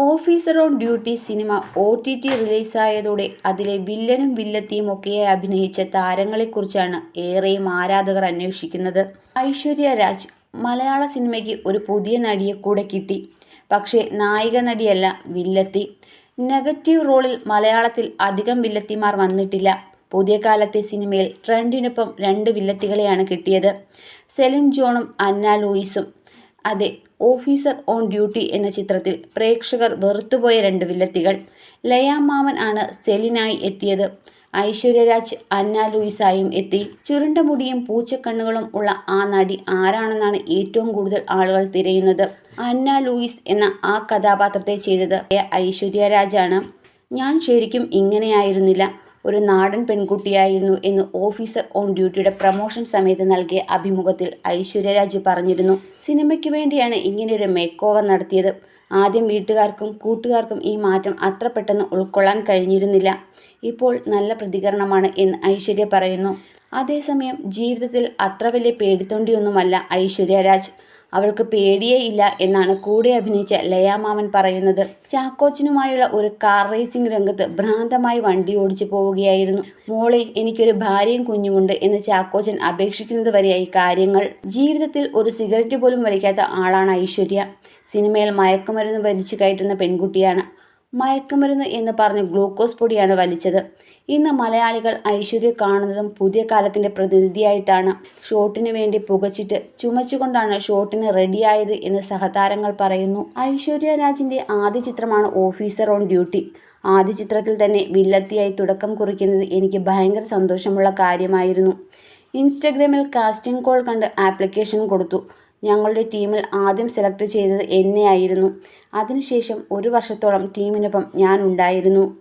Officer on duty cinema O T T റിലീസായതോടെ അതിലെ വില്ലനും വില്ലത്തിയും ഒക്കെയായി അഭിനയിച്ച താരങ്ങളെക്കുറിച്ചാണ് ഏറെയും ആരാധകർ അന്വേഷിക്കുന്നത്. ഐശ്വര്യ രാജ് മലയാള സിനിമയ്ക്ക് ഒരു പുതിയ നടിയെ കൂടെ കിട്ടി. പക്ഷേ നായിക നടിയല്ല വില്ലത്തി. നെഗറ്റീവ് റോളിൽ മലയാളത്തിൽ അധികം വില്ലത്തിമാർ വന്നിട്ടില്ല. പുതിയ കാലത്തെ സിനിമയിൽ ട്രെൻഡിനൊപ്പം രണ്ട് വില്ലത്തികളെയാണ് കിട്ടിയത്. സെലിം ജോണും അന്ന ലൂയിസും. അതെ ഓഫീസർ ഓൺ ഡ്യൂട്ടി എന്ന ചിത്രത്തിൽ പ്രേക്ഷകർ വെറുത്തുപോയ രണ്ട് വില്ലത്തികൾ. ലയാമാമൻ ആണ് സെലിനായി എത്തിയത്. ഐശ്വര്യരാജ് അന്ന ലൂയിസായും എത്തി. ചുരുണ്ട മുടിയും പൂച്ചക്കണ്ണുകളും ഉള്ള ആ നടി ആരാണെന്നാണ് ഏറ്റവും കൂടുതൽ ആളുകൾ തിരയുന്നത്. അന്ന ലൂയിസ് എന്ന ആ കഥാപാത്രത്തെ ചെയ്തത് ഐശ്വര്യരാജാണ്. ഞാൻ ശരിക്കും ഇങ്ങനെയായിരുന്നില്ല. ഒരു നാടൻ പെൺകുട്ടിയായിരുന്നു എന്ന് ഓഫീസർ ഓൺ ഡ്യൂട്ടിയുടെ പ്രമോഷൻ സമയത്ത് നൽകിയ അഭിമുഖത്തിൽ ഐശ്വര്യരാജ് പറഞ്ഞിരുന്നു. സിനിമയ്ക്ക് വേണ്ടിയാണ് ഇങ്ങനെയൊരു മേക്ക് ഓവർ നടത്തിയത്. ആദ്യം വീട്ടുകാർക്കും കൂട്ടുകാർക്കും ഈ മാറ്റം അത്ര പെട്ടെന്ന് ഉൾക്കൊള്ളാൻ കഴിഞ്ഞിരുന്നില്ല. ഇപ്പോൾ നല്ല പ്രതികരണമാണ് എന്ന് ഐശ്വര്യ പറയുന്നു. അതേസമയം ജീവിതത്തിൽ അത്ര വലിയ പേടിത്തൊണ്ടിയൊന്നുമല്ല ഐശ്വര്യ രാജ്. അവൾക്ക് പേടിയേ ഇല്ല എന്നാണ് കൂടെ അഭിനയിച്ച ലയാമാമൻ പറയുന്നത്. ചാക്കോച്ചിനുമായുള്ള ഒരു കാർ റേസിംഗ് രംഗത്ത് ഭ്രാന്തമായി വണ്ടി ഓടിച്ചു പോവുകയായിരുന്നു. മോളെ എനിക്കൊരു ഭാര്യയും കുഞ്ഞുമുണ്ട് എന്ന് ചാക്കോച്ചൻ അപേക്ഷിക്കുന്നത് വരെയായി കാര്യങ്ങൾ. ജീവിതത്തിൽ ഒരു സിഗരറ്റ് പോലും വലിക്കാത്ത ആളാണ് ഐശ്വര്യ. സിനിമയിൽ മയക്കുമരുന്ന് വലിച്ചു കയറ്റുന്ന പെൺകുട്ടിയാണ്. മയക്കുമരുന്ന് എന്ന് പറഞ്ഞ് ഗ്ലൂക്കോസ് പൊടിയാണ് വലിച്ചത്. ഇന്ന് മലയാളികൾ ഐശ്വര്യ കാണുന്നതും പുതിയ കാലത്തിന്റെ പ്രതിനിധിയായിട്ടാണ്. ഷോട്ടിന് വേണ്ടി പുകച്ചിട്ട് ചുമച്ചുകൊണ്ടാണ് ഷോട്ടിന് റെഡിയായത് എന്ന് സഹതാരങ്ങൾ പറയുന്നു. ഐശ്വര്യ രാജിന്റെ ആദ്യ ചിത്രമാണ് ഓഫീസർ ഓൺ ഡ്യൂട്ടി. ആദ്യ ചിത്രത്തിൽ തന്നെ വില്ലത്തിയായി തുടക്കം കുറിക്കുന്നത് എനിക്ക് ഭയങ്കര സന്തോഷമുള്ള കാര്യമായിരുന്നു. ഇൻസ്റ്റഗ്രാമിൽ കാസ്റ്റിംഗ് കോൾ കണ്ട് ആപ്ലിക്കേഷൻ കൊടുത്തു. ഞങ്ങളുടെ ടീമിൽ ആദ്യം സെലക്ട് ചെയ്തത് എന്നെയായിരുന്നു. അതിനുശേഷം ഒരു വർഷത്തോളം ടീമിനൊപ്പം ഞാൻ ഉണ്ടായിരുന്നു.